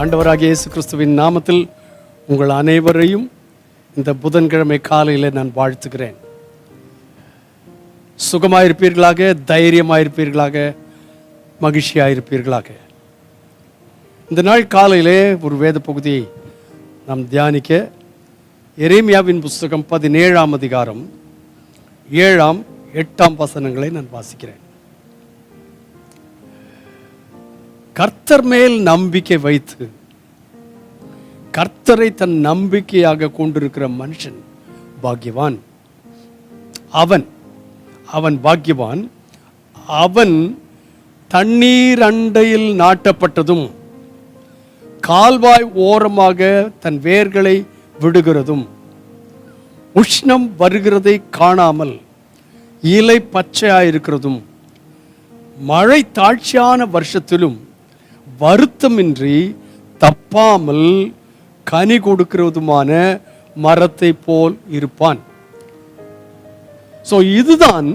ஆண்டவராக இயேசு கிறிஸ்துவின் நாமத்தில் உங்கள் அனைவரையும் இந்த புதன்கிழமை காலையில் நான் வாழ்த்துக்கிறேன் சுகமாயிருப்பீர்களாக தைரியமாயிருப்பீர்களாக மகிழ்ச்சியாயிருப்பீர்களாக. இந்த நாள் காலையிலே ஒரு வேத பகுதியை நாம் தியானிக்க எரேமியாவின் புஸ்தகம் பதினேழாம் அதிகாரம் ஏழாம் எட்டாம் வசனங்களை நான் வாசிக்கிறேன். கர்த்தர் மேல் நம்பிக்கை வைத்து கர்த்தரை தன் நம்பிக்கையாக கொண்டிருக்கிற மனுஷன் பாக்கியவான். அவன் அவன் பாக்கியவான். அவன் தண்ணீர் அண்டையில் நாட்டப்பட்டதும் கால்வாய் ஓரமாக தன் வேர்களை விடுகிறதும் உஷ்ணம் வருகிறதை காணாமல் இலை பச்சையாயிருக்கிறதும் மழை தாழ்ச்சியான வருஷத்திலும் வருத்தமின்றி தப்பாமல் கனி கொடுக்கிறதுமான மரத்தை போல் இருப்பான். ஸோ இதுதான்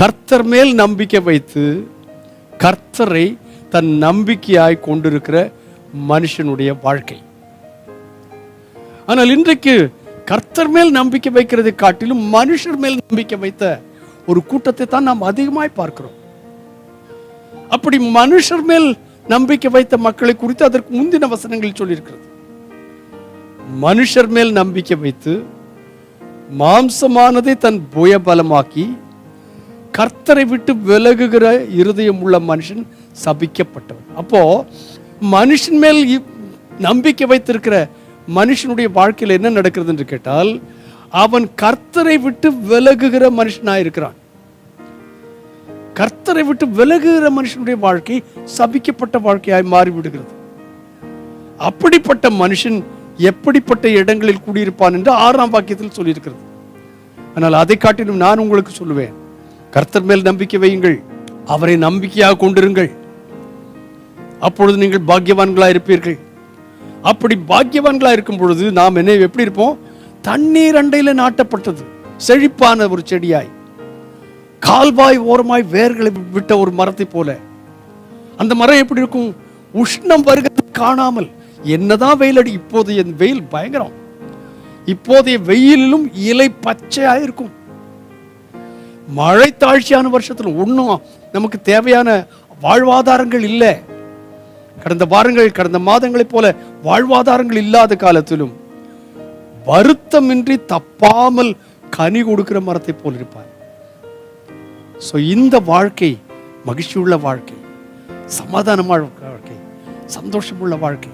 கர்த்தர் மேல் நம்பிக்கை வைத்து கர்த்தரை தன் நம்பிக்கையாய் கொண்டிருக்கிற மனுஷனுடைய வாழ்க்கை. ஆனால் இன்றைக்கு கர்த்தர் மேல் நம்பிக்கை வைக்கிறதை காட்டிலும் மனுஷர் மேல் நம்பிக்கை வைத்த ஒரு கூட்டத்தை தான் நாம் அதிகமாய் பார்க்கிறோம். அப்படி மனுஷர் மேல் நம்பிக்கை வைத்த மக்களை குறித்து அதற்கு முந்தின வசனங்களில் சொல்லியிருக்கிறது. மனுஷர் மேல் நம்பிக்கை வைத்து மாம்சமானதை தன் புயபலமாக்கி கர்த்தரை விட்டு விலகுகிற இருதயம் உள்ள மனுஷன் சபிக்கப்பட்டவன். அப்போ மனுஷன் மேல் நம்பிக்கை வைத்திருக்கிற மனுஷனுடைய வாழ்க்கையில் என்ன நடக்கிறது என்று கேட்டால் அவன் கர்த்தரை விட்டு விலகுகிற மனுஷனாக இருக்கிறான் கர்த்தரை விட்டு விலகுகிற மனுஷனுடைய வாழ்க்கை சபிக்கப்பட்ட வாழ்க்கையாய் மாறிவிடுகிறது. அப்படிப்பட்ட மனுஷன் எப்படிப்பட்ட இடங்களில் குடியிருப்பான் என்று ஆறாம் வாக்கியத்தில் சொல்லியிருக்கிறது. ஆனால் அதை காட்டிலும் நான் உங்களுக்கு சொல்லுவேன். கர்த்தர் மேல் நம்பிக்கை வையுங்கள். அவரை நம்பிக்கையாக கொண்டிருங்கள். அப்பொழுது நீங்கள் பாக்கியவான்களாக இருப்பீர்கள். அப்படி பாக்கியவான்களா இருக்கும் பொழுது நாம் என்ன எப்படி இருப்போம்? தண்ணீர் அண்டையில நாட்டப்பட்டது. செழிப்பான ஒரு செடியாய். கால்வாய் ஓரமாய் வேர்களை விட்ட ஒரு மரத்தை போல. அந்த மரம் எப்படி இருக்கும்? உஷ்ணம் வருகிறது காணாமல். என்னதான் வெயில் அடி இப்போதைய வெயில் பயங்கரம். இப்போதைய வெயிலிலும் இலை பச்சையாக இருக்கும். மழை தாழ்ச்சியான வருஷத்தில் ஒன்றும் நமக்கு தேவையான வாழ்வாதாரங்கள் இல்லை. கடந்த வாரங்கள் கடந்த மாதங்களைப் போல வாழ்வாதாரங்கள் இல்லாத காலத்திலும் வருத்தமின்றி தப்பாமல் கனி கொடுக்கிற மரத்தை போல் இருப்பார். ஸோ இந்த வாழ்க்கை மகிழ்ச்சியுள்ள வாழ்க்கை சமாதானமான வாழ்க்கை சந்தோஷமுள்ள வாழ்க்கை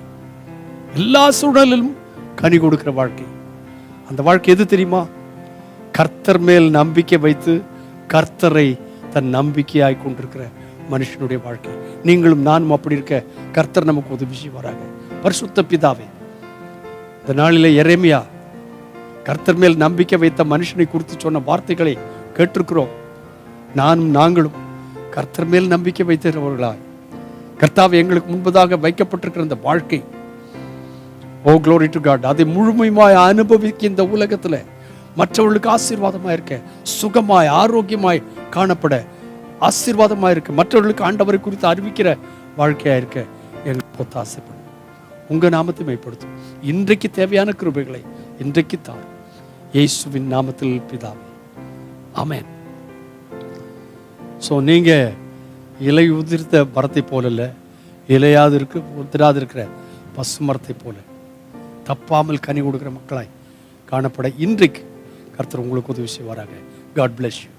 எல்லா சூழலிலும் கனி கொடுக்கிற வாழ்க்கை. அந்த வாழ்க்கை எது தெரியுமா? கர்த்தர் மேல் நம்பிக்கை வைத்து கர்த்தரை தன் நம்பிக்கையாய் கொண்டிருக்கிற மனுஷனுடைய வாழ்க்கை. நீங்களும் நானும் அப்படி இருக்க கர்த்தர் நமக்கு உதவி செய்வாராக. பரிசுத்த பிதாவே இந்த நாளில் எரேமியா கர்த்தர் மேல் நம்பிக்கை வைத்த மனுஷனை குறித்து சொன்ன வார்த்தைகளை கேட்டிருக்கிறோம். நானும் நாங்களும் கர்த்தர் மேல் நம்பிக்கை வைத்திருப்பவர்களாய் கர்த்தாவை எங்களுக்கு முன்பதாக வைக்கப்பட்டிருக்கிற இந்த வாழ்க்கை. ஓ க்ளோரி டு காட் அதை முழுமையுமாய் அனுபவிக்க இந்த உலகத்துல மற்றவர்களுக்கு ஆசீர்வாதமாக இருக்க சுகமாய் ஆரோக்கியமாய் காணப்பட ஆசீர்வாதமாக இருக்க மற்றவர்களுக்கு ஆண்டவரை குறித்து அறிவிக்கிற வாழ்க்கையா இருக்க எங்களுக்கு பொத்த ஆசைப்படும் உங்க நாமத்தை மேம்படுத்தும் இன்றைக்கு தேவையான கிருபைகளை இன்றைக்கு தார் இயேசுவின் நாமத்தில் பிதாவே. அமேன் ஸோ நீங்கள் இலை உதிர்த்த மரத்தை போல இல்லை இலையாது இருக்கு உதிராது இருக்கிற பசு மரத்தை போல. தப்பாமல் கனி கொடுக்குற மக்களாய் காணப்பட இன்றைக்கு கர்த்தர் உங்களுக்கு உதவி செய்வாராங்க காட் பிளஸ் யூ